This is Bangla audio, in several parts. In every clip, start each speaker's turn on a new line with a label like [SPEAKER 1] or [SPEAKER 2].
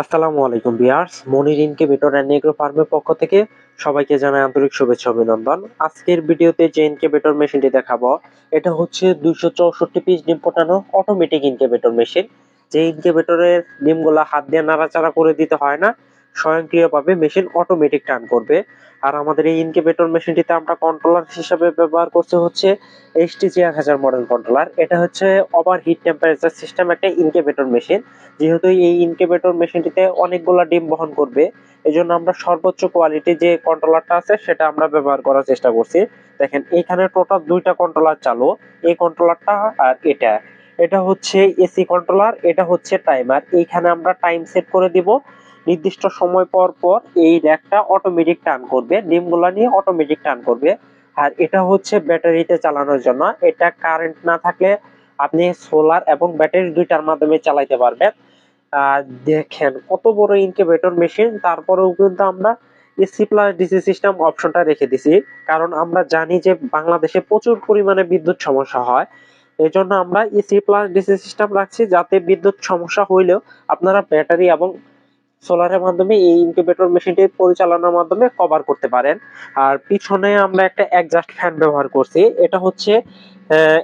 [SPEAKER 1] আসসালামু আলাইকুম বিয়ার্স মনির ইনকিউবেটর অ্যান্ড এগ্রো ফার্মের পক্ষ থেকে সবাইকে জানাই আন্তরিক শুভেচ্ছা অভিনন্দন। আজকের ভিডিওতে যে ইনকিউবেটর মেশিনটি দেখাবো, এটা হচ্ছে দুইশো চৌষট্টি পিস ডিম ফোটানো অটোমেটিক ইনকিউবেটর মেশিন। যে ইনকিউবেটরের ডিমগুলো হাত দিয়ে নাড়াচাড়া করে দিতে হয় না স্বয়ংক্রিয়ভাবে মেশিন অটোমেটিক টার্ন করবে। আর আমাদের এই ইনকিউবেটর মেশিনটিতে আমরা কন্ট্রোলার হিসাবে ব্যবহার করছে হচ্ছে এইচটিজি এক হাজার মডেল কন্ট্রোলার এটা হচ্ছে ওভার হিট টেম্পারেচার সিস্টেম একটা ইনকিউবেটর মেশিন যেহেতু এই ইনকিউবেটর মেশিনটিতে অনেকগুলো ডিম বহন করবে এই জন্য আমরা সর্বোচ্চ কোয়ালিটি যে কন্ট্রোলারটা আছে সেটা আমরা ব্যবহার করার চেষ্টা করছি। দেখেন, এখানে টোটাল দুইটা কন্ট্রোলার চালু, এই কন্ট্রোলারটা আর এটা। এটা হচ্ছে এসি কন্ট্রোলার এটা হচ্ছে টাইমার এইখানে আমরা টাইম সেট করে দিব। নির্দিষ্ট সময় পর পর এই র্যাকটা অটোমেটিক টার্ন করবে, ডিমগুলো নিয়ে অটোমেটিক টার্ন করবে। আর এটা হচ্ছে ব্যাটারিতে চালানোর জন্য। এটা কারেন্ট না থাকলে আপনি সোলার এবং ব্যাটারি দুইটার মাধ্যমে চালাইতে পারবেন। দেখেন কত বড় ইনকিউবেটর মেশিন তারপরেও কিন্তু আমরা এসি প্লাস ডিসি সিস্টেম অপশনটা রেখে দিছি। কারণ আমরা জানি যে বাংলাদেশে প্রচুর পরিমাণে বিদ্যুৎ সমস্যা হয়। এই জন্য আমরা এসি প্লাস ডিসি সিস্টেম রাখছি যাতে বিদ্যুৎ সমস্যা হইলেও আপনারা ব্যাটারি এবং সোলারের মাধ্যমে এই ইনকিউবেটর মেশিনটি পরিচালনার মাধ্যমে কভার করতে পারেন। আর পিছনে আমরা একটা অ্যাডজাস্ট ফ্যান ব্যবহার করছি। এটা হচ্ছে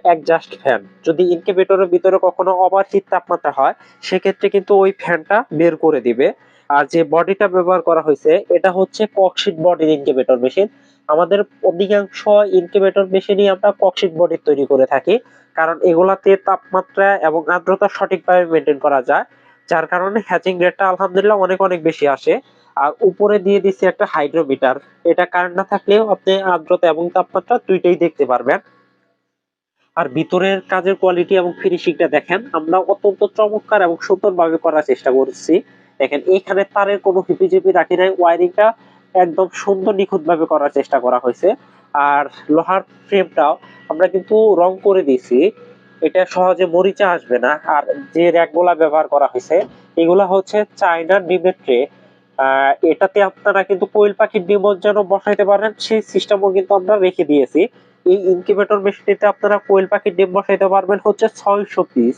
[SPEAKER 1] অ্যাডজাস্ট ফ্যান যদি ইনকিউবেটরের ভিতরে কখনো ওভারহিট তাপমাত্রা হয়, সেক্ষেত্রে কিন্তু ওই ফ্যানটা বের করে দিবে। আর যে বডিটা ব্যবহার করা হয়েছে, এটা হচ্ছে ককশিট বডির ইনকিউবেটর মেশিন আমাদের অধিকাংশ ইনকিউবেটর মেশিনই আমরা ককশিট বডির তৈরি করে থাকি। কারণ এগুলাতে তাপমাত্রা এবং আর্দ্রতা সঠিকভাবে মেনটেন করা যায়। যার কারণে হ্যাচিং রেটটা আলহামদুলিল্লাহ অনেক অনেক বেশি আসে। আর উপরে দিয়ে দিচ্ছি একটা হাইড্রোমিটার এটা কারেন্ট না থাকলেও আপনি আর্দ্রতা এবং তাপমাত্রা দুইটাই দেখতে পারবেন। আর ভিতরের কাজের কোয়ালিটি এবং ফিনিশিংটা দেখেন, আমরা অত্যন্ত চমৎকার এবং সুন্দরভাবে করার চেষ্টা করছি। দেখেন, এখানে তারের কোনো হিপিজিপি রাখি নাই ওয়ারিংটা একদম সুন্দর নিখুঁত ভাবে করার চেষ্টা করা হয়েছে। আর লোহার ফ্রেমটাও আমরা কিন্তু রং করে দিয়েছি। এটা সহজে মরিচা আসবে না। আর যে র্যাকগুলা ব্যবহার করা হয়েছে, এগুলা হচ্ছে চায়নার ডিমের ট্রে। এটাতে আপনারা কিন্তু কোয়েল পাখির ডিমও যেন বসাইতে পারেন। সেই সিস্টেমও কিন্তু আমরা রেখে দিয়েছি। এই ইনকিউবেটর মেশিনটিতে আপনারা কোয়েল পাখির ডিম বসাইতে পারবেন হচ্ছে ছয়শো পিস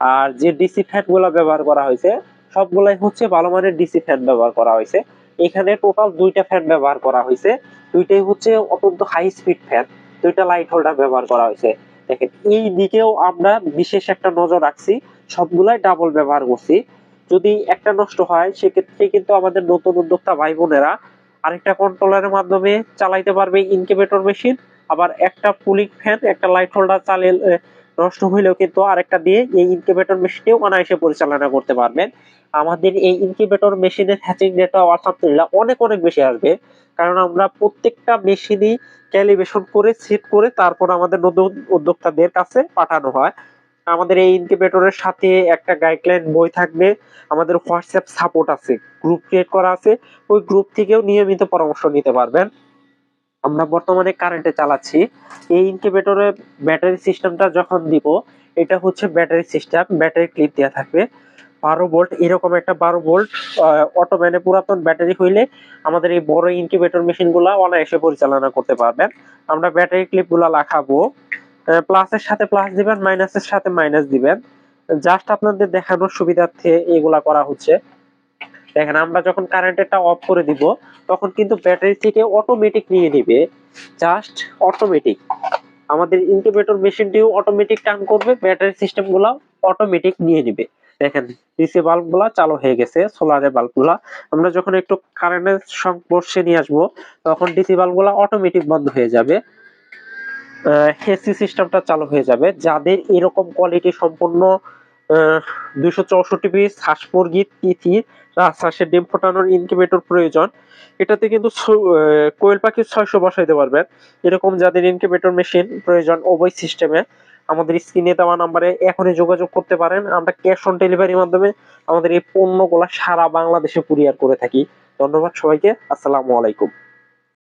[SPEAKER 1] আর যে ডিসি ফ্যানগুলা ব্যবহার করা হয়েছে, সবগুলাই হচ্ছে ভালো মানের ডিসি ফ্যান ব্যবহার করা হয়েছে। এখানে টোটাল দুইটা ফ্যান ব্যবহার করা হয়েছে। দুইটাই হচ্ছে অত্যন্ত হাই স্পিড ফ্যান দুইটা লাইট হোল্ডার ব্যবহার করা হয়েছে। দেখেন, এই দিকেও আমরা বিশেষ একটা নজর রাখছি, সবগুলাই ডাবল ব্যবহার করছি। যদি একটা নষ্ট হয়, সেক্ষেত্রে কিন্তু আমাদের নতুন উদ্যোক্তা ভাই বোনেরা আরেকটা কন্ট্রোলারের মাধ্যমে চালাইতে পারবে ইনকিউবেটর মেশিন আবার একটা পুলিং ফ্যান একটা লাইট হোল্ডার চালিয়ে নষ্ট হইলেও কিন্তু আরেকটা দিয়ে এই ইনকিউবেটর মেশিনটিও অনায়াসে পরিচালনা করতে পারবেন। আমাদের এই ইনকিউবেটর মেশিনের হ্যাচিং রেটটা আলহামদুলিল্লাহ অনেক অনেক বেশি আসবে। কারণ আমরা প্রত্যেকটা মেশিনই ক্যালিব্রেশন করে সেট করে, তারপর আমাদের নতুন উদ্যোক্তাদের কাছে পাঠানো হয়। আমাদের এই ইনকিউবেটরের সাথে একটা গাইডলাইন বই থাকবে, আমাদের হোয়াটসঅ্যাপ সাপোর্ট আছে গ্রুপ ক্রিয়েট করা আছে, ওই গ্রুপ থেকেও নিয়মিত পরামর্শ নিতে পারবেন। আমরা বর্তমানে কারেন্টে চালাচ্ছি। এই ইনকিউবেটরের ব্যাটারি সিস্টেমটা যখন দিব, এটা হচ্ছে ব্যাটারি সিস্টেম ব্যাটারি ক্লিপ দেওয়া থাকবে। বারো ভোল্ট, এরকম একটা বারো ভোল্ট অটোম্যানে পুরাতন ব্যাটারি হইলে আমাদের এই বড় ইনকিউবেটর মেশিনগুলো অনায়াসে পরিচালনা করতে পারবেন। আমরা ব্যাটারি ক্লিপ ক্লিপগুলো লাগাবো প্লাসের সাথে প্লাস দিবেন মাইনাসের সাথে মাইনাস দিবেন। জাস্ট আপনাদের দেখানোর সুবিধার্থে এগুলা করা হচ্ছে। দেখেন, আমরা যখন কারেন্টেরটা অফ করে দিব, তখন কিন্তু ব্যাটারি থেকে অটোমেটিক নিয়ে নিবে। জাস্ট অটোমেটিক আমাদের ইনকিউবেটর মেশিনটিও অটোমেটিক টার্ন করবে, ব্যাটারি সিস্টেমগুলো অটোমেটিক নিয়ে নিবে। দেখেন ডিসি বাল্বগুলা চালু হয়ে গেছে সোলারের বাল্বগুলা। আমরা যখন একটু কারেন্টের সংস্পর্শে নিয়ে আসব, তখন ডিসি বাল্বগুলা অটোমেটিক বন্ধ হয়ে যাবে। এসি সিস্টেমটা চালু হয়ে যাবে, যাদের এরকম কোয়ালিটি সম্পূর্ণ দুইশো চৌষট্টি পিস হাঁস মুরগি তিথি রাজহাঁসের ডিম ফোটানোর ইনকিউবেটর প্রয়োজন। এটাতে কিন্তু কোয়েল পাখি ছয়শো বসাইতে পারবেন। এরকম যাদের ইনকিউবেটর মেশিন প্রয়োজন, ওই সিস্টেমে আমাদের স্ক্রিনে দেওয়া নাম্বারে এখনই যোগাযোগ করতে পারেন। আমরা ক্যাশ অন ডেলিভারির মাধ্যমে আমাদের এই পণ্যগুলা সারা বাংলাদেশে কুরিয়ার করে থাকি। ধন্যবাদ সবাইকে। আসসালামু আলাইকুম।